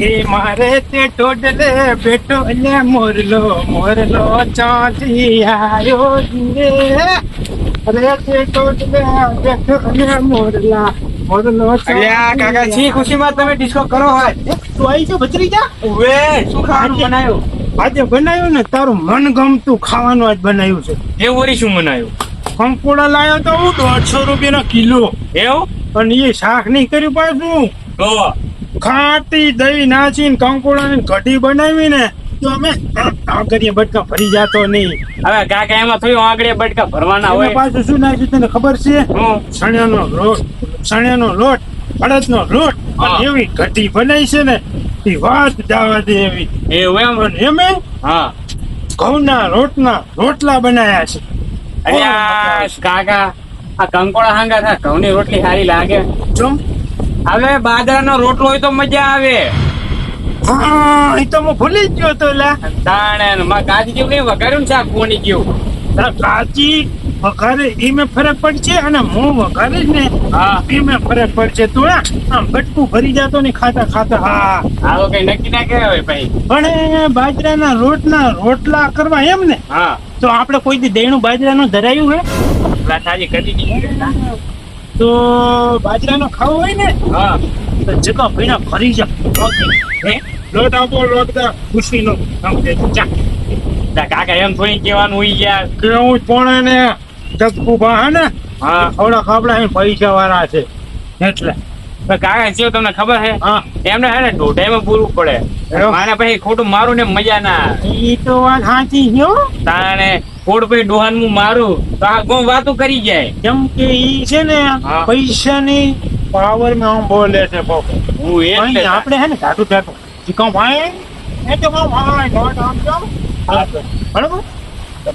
એ મારે તે ટોડલે બેટો લે મોરલો મોરલો ચાંદી આયો રે અરે તે ટોડલે બેટો લે મોરલા મોરલો અલ્યા કાકા છી ખુશીમાં તમે ડિસ્કો કરો હોય. તું આવી છો બચરી જા ઉવે શું ખાવાનું બનાવ્યું? આજે બનાવ્યું ને તારું મન ગમતું ખાવાનું આજ બનાવ્યું છે. એ વળી શું બનાવ્યું? કંકોડા લાયો તો હું દોઢસો રૂપિયાનો કિલો. એવું? પણ એ શાક નહીં કર્યું પાછું. તો ખાટી દહીં નાચીને કંકોડાની કઢી બનાવી ને તો અમે આગળ બટકા ભરી જાતો નહીં. હવે કાકા એમાં થોડી આગળ બટકા ભરવાના હોય. પાછું શું નાખ્યું તને ખબર છે? હું? ચણ્યાનો લોટ. સણિયાનો લોટ અડદનો લોટ. એવી કઢી બનાવી છે ને એ વાત જવા દે એવી એવું એમ એમે હા. ઘઉંના રોટના રોટલા બનાયા છે. અલ્યા કાકા આ કંકોડા હાંગા થા ઘઉંની રોટલી સારી લાગે. જો હવે બાજરાનો રોટલો હોય તો મજા આવે. હા એ તો હું ભૂલી જ ગયો તો લા. તાણે માં કાજી જેવું નહીં વઘાર્યું ને શાક કોની ગયું? કાચી વઘારે મેં ફરક પડશે અને હું વઘારીશ ને. હા. એમાં ફરક પડશે. તો આમ બટકું ભરી જાતો ને ખાતા ખાતા. હા. આ તો કઈ નક્કી ના કહેવાય ભાઈ. પણ બાજરાના રોટના રોટલા કરવા એમ ને. હા. તો આપણે કોઈ દી દેણું બાજરાનું ધરાયું હે? સાજી કરી દીધી તો બાજરાનો ખાવો હોય ને હા. તો જગા ભીના ભરી જા. હે? લોટ આપો લોટ દા. ખુશીનો. આમ દે ચા. કાકા એમ થોડી કહેવાનું હોય યાર. કેવું પણ ને. ટપકુ બા ને? હા. થોડા ખાપડા હે પૈસા વાળા છે. એટલે. કાકા શું તમને ખબર છે? એમને હે ને ઢોઢાઈમાં પૂરું પડે? મારે પછી ખોટું મારું ને મજા ના. ઈ તો વાત સાચી છે તાણે ખોટ પછી ડોહાન હું મારું તો આ ગો વાતું કરી જાય. કેમ કે ઈ છે ને પૈસા પૈસાની પાવરમાં આમ બોલે છે હું એટલે આપણે હે ને ધાતુ ધાતુ ચીકમ ભાઈ એ તો ભાઈ. બરાબર?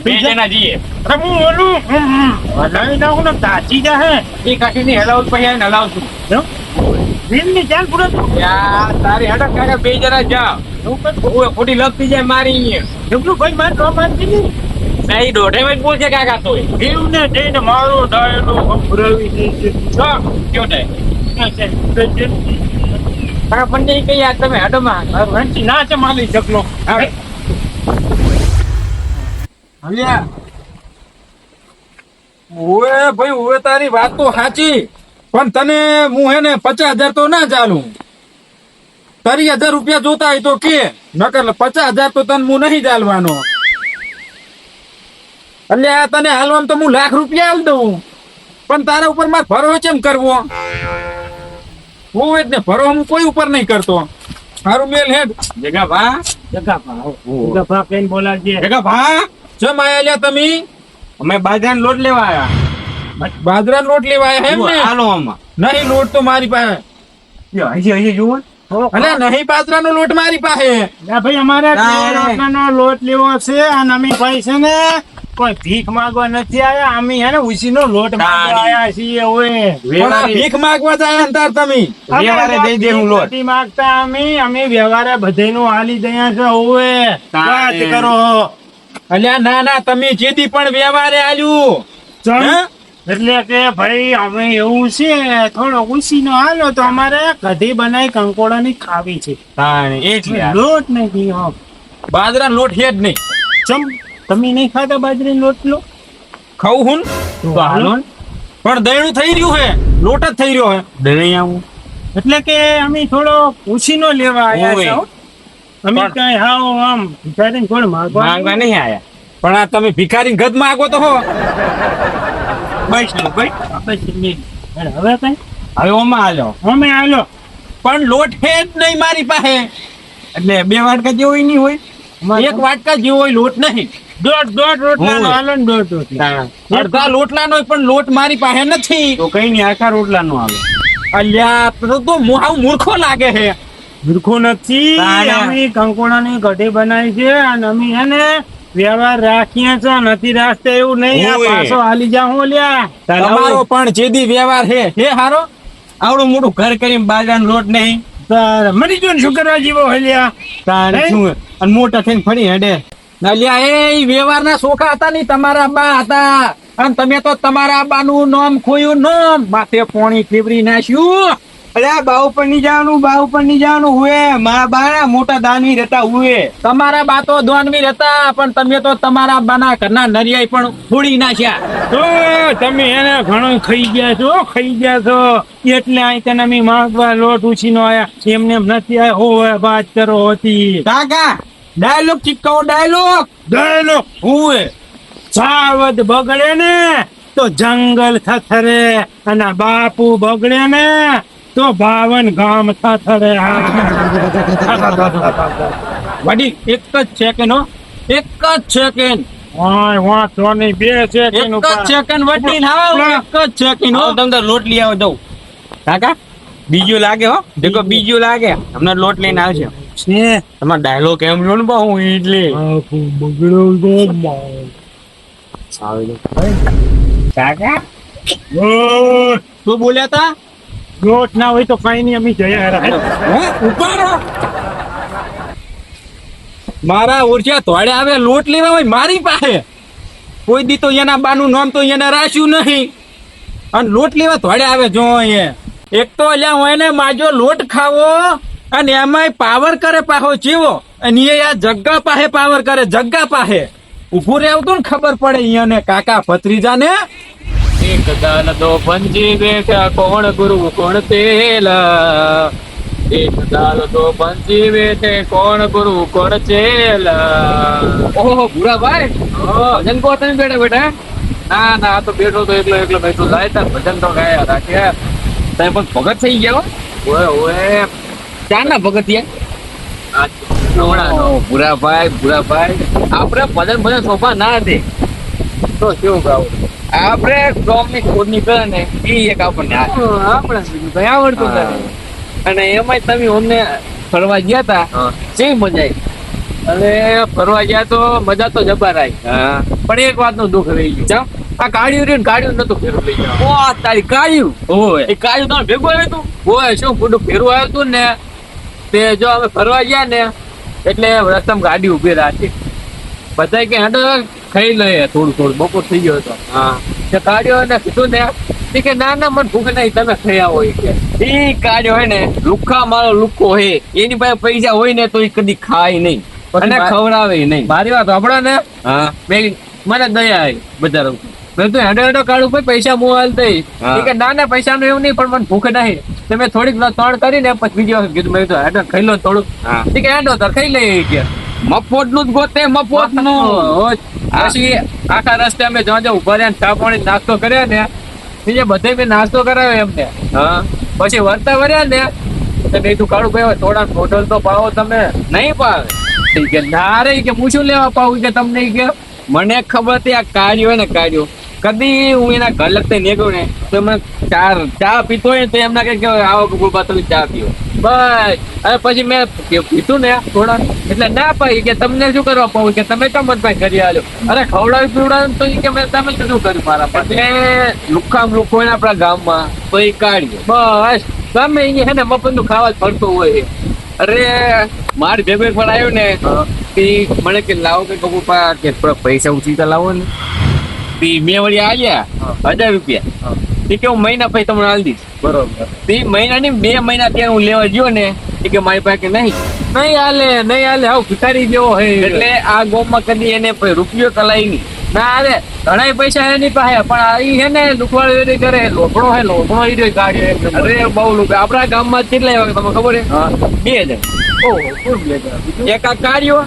બે જણા જઈએ. અરે હું ઓલું હમ, હમ. હલાવી નાખું ને તાજી જા હે એ કાકી હલાવું પછી આવીને હલાવશું. જો. ચાલ પૂરો યાર તારી હડક કાકા બે જણા જા ખોટી લપતી જાય મારી અહીંયા. ભાઈ મારે ન માનતી નહીં. નહીં દોઢાઈમાં જ બોલશે કાકા જઈને મારું ડાયલો સંભળાવી. હા કયો કાકા કઈ યાર તમે હડમાં? ના છે માલી શકલો હલ્યા ઓએ ભાઈ ઓએ તારી વાત તો સાચી. પણ તને હું હે ને પચાસ હજાર તો ના ચાલું. તારી હજાર રૂપિયા જોતા હોય તો કે નકર પચાસ હજાર તો તને હું નહીં ચાલવાનો. એટલે આ તને હાલવામાં તો હું લાખ રૂપિયા આલ દઉં. પણ તારા ઉપર મારે ભરો કેમ કરવો? હું જ ને ભરો હું કોઈ ઉપર નહીં કરતો. મારું મેલ હેડ. જગા ભા. જગા ભા. જગા ભા કઈ બોલાવજે. જગા ભા. ચમ માયા લ્યા તમે? અમે બાજરાનો લોટ લેવા આવ્યા બાજરાનો લોટ લેવા આવ્યા એમ ને? હાલો આમાં. નહીં લોટ તો મારી પાસે. હજી હજી જુઓ. અલે નહીં બાજરાનો લોટ મારી પાસે. ના ભાઈ અમારે રોટલાનો લોટ લેવો છે અને અમે ભાઈ છે ને કોઈ ભીખ માંગવા નથી આયા. અમે હે ને ઉસીનો લોટ માંગવા આવ્યા છીએ ઓએ. ભીખ માંગવા જાય અંતર તમે. વ્યવહારે દઈ દે હું લોટ. માગતા માંગતા અમે અમે વ્યવહારે બધાયનું હાલી દયા છે ઓએ. વાત કરો. અલ્યા ના ના તમે જેથી પણ વ્યવહારે આલ્યું. એટલે કે ભાઈ અમે એવું છે થોડો ઉસીનો હાલો તો અમારે કઢી બનાવી કંકોડાની ખાવી છે. એટલે લોટ નથી હો. બાજરા લોટ છે જ નહીં. ચમ તમે નહીં ખાતા બાજરી લોટ લો? ખાવું હું? તો હાલો. ને. પણ દયણું થઈ રહ્યું હે. લોટ જ થઈ રહ્યો હે. દહીં આવું. એટલે કે અમે થોડો ઉછીનો લેવા આવ્યા છે. અમે પણ- કઈ હાવ આમ ભિખારીને કોણ માગવા માંગવા નહીં આયા. પણ આ તમે ભિખારી ગદ માંગો તો હો. બસ બસ. હવે કઈ? હવે ઓમાં હાલો ઓમે હાલો પણ લોટ હે જ નહીં મારી પાસે. એટલે બે વાટકા જેવો નહીં હોય. એક વાટકા જેવો હોય લોટ નહીં. દોઢ દોઢ રોટલાનો હાલો ને દોઢ રોટલા. અડધા લોટલાનો પણ લોટ મારી પાસે નથી. તો કઈ નહીં આખા રોટલા નો હાલો. અલ્યા તો તો મૂર્ખો લાગે છે. મૂર્ખો નથી. અમે કંકોડાની કઢી બનાવી છે અને અમે એને વ્યવહાર રાખીએ છે નથી રાખતે એવું નહીં. આ પાછો હાલી જાઉં હું લ્યા. તમારો પણ જેદી વ્યવહાર હે હે હારો? આવડું મોટું ઘર કરીને બાજરાનો લોટ નહીં. તાર મરી જો ને શું કરવા જેવો હલ્યા તારે શું? અને મોટા થઈને ફરી હેડે. નલિયા એ વ્યવહારના સોખા હતા નહીં તમારા બા હતા. અને તમે તો તમારા બાનું નામ ખોયું નામ. માથે પોણી ફેવરી નાખ્યું. અરે આ બા ઉપર નહીં જવાનું બા ઉપરની જવાનું હુએ. મારા બા ના મોટા દાનવી રહેતા હુએ. તમારા બા તો દાનવી હતા પણ તમે તો તમારા બાના ઘરના નરિયાઈ પણ ફોડી નાખ્યા. તો તમે એને ઘણો ખાઈ ગયા છો ખાઈ ગયા છો. એટલે અહીં તને અમે માંગવા લોટ ઉછીનો આયા. એમને એમ નથી આયા. હો વાત કરો હતી. કાકા ડાયલોગ ચીપકાવો ડાયલોગ ગયેલો હુએ. સાવધ બગડે ને તો જંગલ થથરે. અને બાપુ બગડે ને તો બાવન ગામ થથરે વડી એક જ સેકન્ડ હો એક જ સેકન્ડ વાય વાંચો નહીં બે છે એક જ સેકન્ડ વટી ના એક જ સેકન્ડ હો તમે તો લોટ લઈ આવો દઉં કાકા બીજું લાગે હો? દેખો બીજું. લાગે. હમણાં લોટ લઈને આવશે છે. તમારો ડાયલોગ એમ જો ને બહુ? બાપુ બગડ્યો તો કાકા. શું બોલ્યા તા? લોટ ના હોય તો કઈ નહીં, અમે જયા ઉપાડો મારા ઓરછા તોડે આવે, લોટ લેવા હોય મારી પાસે. કોઈ દી તો એના બાનું નામ તો એને રાખ્યું નહીં. અને લોટ લેવા તોડે આવે જો અહીંયા. એક તો અલ્યા હોય ને માજો લોટ ખાવો અને એમાંય પાવર કરે પાહો જીવો. અને એ આ જગ્ગા પાહે પાવર કરે, જગ્ગા પાહે ઉભું રહેવું ને ખબર પડે અહીંયા કાકા ભત્રીજા ને એક દાલ દો પંજી બેઠા કોણ ગુરુ કોણ તેલા? એક દાલ દો પંજી બેઠે કોણ ગુરુ કોણ ચેલા ઓહો ભૂરા ભાઈ? ભજન કો તમે બેઠા બેઠા ના ના તો બેઠો તો એકલો એકલો બેઠો. જાય તાર ભજન તો ગાયા રાખે. તમે પણ ભગત થઈ ગયા ઓય ઓય. ક્યાં ના ભગત યા ભૂરા ભાઈ ભૂરા ભાઈ. આપણે ભજન ભજન સોફા ના હતી તો કેવું ગાવું? આપણે ડોમની ખોદની નીકળે ને એ એક આપણને આપણે કઈ આવડતું નથી. અને એમાંય તમે અમને ફરવા ગયા તા જે મજા આવી? અને ફરવા ગયા તો મજા તો જબર આવી. પણ એક વાતનું દુઃખ રહી ગયું. આ કાળિયું રહ્યું કાળિયું નતું ફેરું લઈ ગયા ઓ તારી કાળિયું ઓય. એ કાળિયું તમે ભેગું આવ્યું હતું ઓય શું ખોટું ફેરું આવ્યું તું ને? તે જો અમે ફરવા ગયા ને એટલે રસ્તામાં ગાડી ઊભી રાખી. બધાય કે હેડો ખાઈ લઈએ થોડું થોડું બપોર થઈ ગયો હતો. હા. તે કાઢ્યો અને કીધું ને એ કે ના ના મને ભૂખ નહીં તમે ખાઈ હોય કે. એ કાઢ્યો હોય ને લુખા મારો લુખો હે. એની પાસે પૈસા હોય ને તો એ કદી ખાય નહીં. અને ખવડાવે નહીં. મારી વાત સાંભળો ને. હા. મને દયા આવી બધા મેં તો હેડો હેડો કાઢું ભાઈ પૈસા હું હાલ દઈ કે ના ના પૈસા નું એવું નહીં પણ મને ભૂખ નહીં. તમે થોડીક ત્રણ કરીને પછી બીજી વખત કીધું મેં તો હેડો ખાઈ લો થોડુંક. કે હેડો તો ખાઈ લઈએ. કે મફતનું જ ગોતે મફતનું પછી આખા રસ્તે અમે જ્યાં જ્યાં ઊભા રહ્યા ને ચા પાણી નાસ્તો કર્યો ને. બીજે બધે મેં નાસ્તો કરાવ્યો એમને. પછી વરતા વર્યા ને તો મેં તું કાળું ભાઈ થોડા હોટલ તો પાવો તમે. નહીં પાવે કે ના રે. કે હું શું લેવા પાવું કે તમને કે. મને ખબર હતી આ કાર્યો ને કાર્યો. કદી હું એના ઘર લગતે નીકળું ને તો મને ચા ચા પીતો હોય તો એમના કે આવો ગુગુબા તમે ચા પીઓ. બસ. અને પછી મેં પીધું ને થોડા એટલે ના ભાઈ કે તમને શું કરવા પાવું? કે તમે તો મત ભાઈ કરી આવ્યો અરે ખવડાવી પીવડાવી તો કે મેં તમે શું કર્યું મારા પાસે? લુખામ લુખો હોય આપણા ગામમાં તો એ કાઢીએ બસ. તમે અહીંયા હે ને મફતનું ખાવા જ ફરતો હોય. અરે માર ભેગો એક વાર આવ્યો ને મને કે લાવો કે કપૂપા કે થોડા પૈસા ઉછીતા લાવો ને. તી મેં વળી આવ્યા હજાર રૂપિયા. ઈ કે હું મહિના પછી તમને આલી દઈશ. બરોબર. તી મહિના ની બે મહિના ત્યાં હું લેવા ગયો ને એ કે મારી પાસે નહીં. નહીં હાલે નહીં હાલે હાવ ભિખારી જેવો હે એટલે આ ગોમમાં કદી એને રૂપિયો કલાઈ નહીં. ના અરે ઘણા પૈસા એની પાસે પણ આ હે ને લુખવાડ વેરી કરે લોભણો હે લોભણો ઈ રહ્યો ગાડી અરે બહુ લુક આપણા ગામમાં કેટલા એવા તમને ખબર હે. બે હજાર. એક આ કાઢ્યો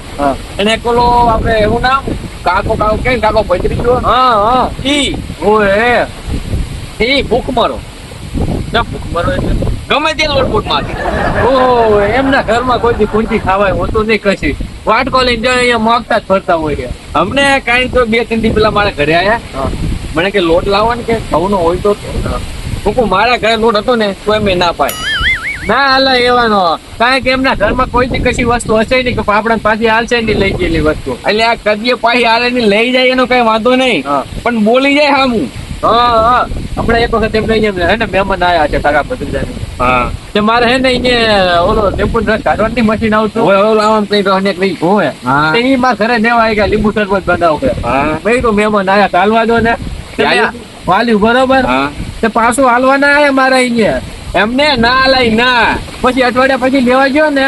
અને એક ઓલો આપણે એવું નામ? કાકો કાકો કે કાકો ભજરી ગયો હા હા ઈ. ઓય ઈ ભૂખ મારો. ના ભૂખ મારો એટલે ગમે તે લોટમાંથી મારી. ઓહો એમના ઘરમાં કોઈ દી કુંચી ખાવાય હોતું નહીં કશી વાટકો લઈને જાય અહીંયા માગતા જ ફરતા હોય છે. અમને કાંઈ તો બે ત્રણ દી પેલા મારા ઘરે આયા. મને કે લોટ લાવો ને કે ઘઉંનો હોય તો. હું. મારા ઘરે લોટ હતો ને તો એમ ના પાય ના હાલ એવાનો. કારણ કે એમના ઘરમાં કોઈ કશી વસ્તુ હશે નહીં કે આપણા પાછી હાલશે નહીં લઈ ગયેલી વસ્તુ. એટલે આ કદીએ પાછી હાલે ની લઈ જાય એનો કઈ વાંધો નહીં. પણ બોલી જાય હામું. હા હમણાં એક વખત એમને અહીંયા હે ને મહેમાન આવ્યા છે તારા ભત્રીજાની. હા. તે મારે હે ને અહીંયા ઓલો ટેમ્પો રસ કાઢવાની મશીન આવતું. હોય ઓલો આમ કઈ તો કઈ નહીં તે ઈ માં ઘરે નેવા આવી ગયા લીંબુ શરબત બનાવો હા. મેં તો મહેમાન આયા ચાલવા દો ને? વાલ્યું બરોબર? તે પાછું હાલવા ના આયા મારા અહીંયા. એમને ના લઈ ના. પછી અઠવાડિયા પછી લેવા ગયો ને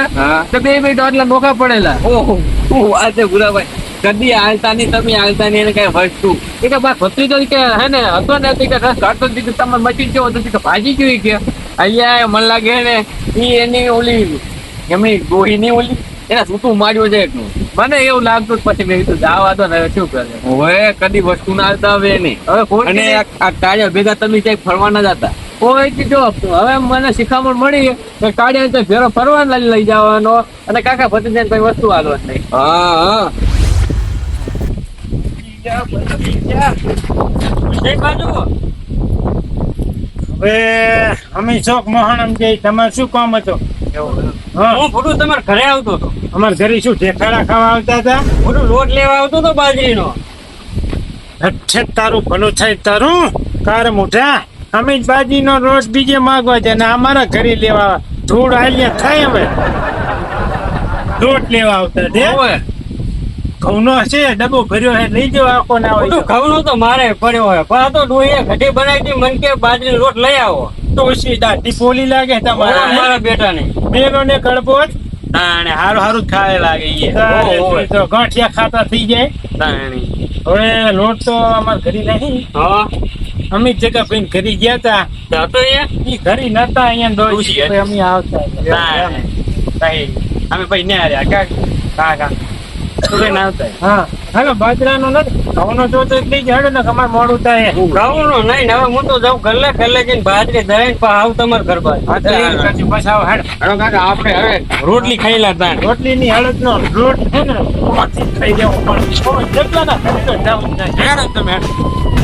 તો બે મિનિટ એટલે નોખા પડેલા. ઓહો ઓહો, આ તે ગુલાભાઈ. કદી હાલતા નહીં તમે હાલતા નહીં એને કઈ વસ્તુ. એ કે બા ભત્રીજો કે હે ને હતો ને તે કે રસ કાઢતો દીધું તમે મચી ગયો તો તે કે ભાજી જોઈ કે. અહીંયા મને લાગે ને એ એની ઓલી એમની ગોહીની ઓલી એના સૂતું માર્યો છે એટલું મને એવું લાગતું પછી મેં કીધું જાવા દો ને હવે શું કરે? હવે કદી વસ્તુ ના આવતા હવે નહીં હવે અને આ- ટાયર ભેગા તમે ક્યાંક ફરવાના જ જતા? કોઈ કીધો હવે મને શિખામણ મળી કે કાઢ્યા તો ભેરો ફરવા લઈ લઈ જવાનો. અને કાકા ભત્રીજાને કઈ વસ્તુ હાલવાની નહીં. હા હા. હવે અમે ચોક મોહણમ જઈ તમારે શું કામ હતું? હા. હું ભૂડું તમારા ઘરે આવતો હતો. અમારે ઘરે શું ઠેકાડા ખાવા આવતા હતા? ભૂડું લોટ લેવા આવતો હતો બાજરીનો. તારું ભલું થાય તારું કાર મોઢા. અમે જ બાજીનો રોટ બીજે માગવા છે અને અમારા ઘરે લેવા ધૂળ આલ્યા થાય હવે. રોટ લેવા આવતા છે. ઘઉંનો છે ડબ્બો ભર્યો છે લઈ જવા આખો ના હોય. ઘઉંનો તો મારે પડ્યો હોય. પણ આ તો ડોહીએ ઘટે બનાવી દી મન કે બાજરી રોટ લઈ આવો. ડોશી દાઢી પોલી લાગે તમારા મારા બેટાને. બેનો ને જ. તાણે હારું હારું જ લાગે શું તો ગાંઠિયા ખાતા થઈ જાય. તાણે. હવે લોટ તો અમારા ઘરે નહીં. હા. અમે જ જગા ભાઈ ઘરે ગયા હતા તો તો એ? ઘરી નતા અહીંયા હતી. અમે આવતા અમે પછી ને હાર્યા કા? કા કા તું આવતા હા. હાલો બાજરાનો નથી ઘઉંનો જોતો જ લઈ ને અમારે મોડું થાય ઘઉંનો નહીં હવે હું તો જાઉં ગલ્લે ગલ્લે જઈને બાજરી દઈને પા આવ તમારે ઘર બાજુ બસ આવો હેડ. કાકા આપણે હવે રોટલી ખાઈ લાતા તાણ. રોટલીની હળદનો રોટ છે ને ખાઈ જવો પણ જેટલા ના તો હેડો તમે હેડો.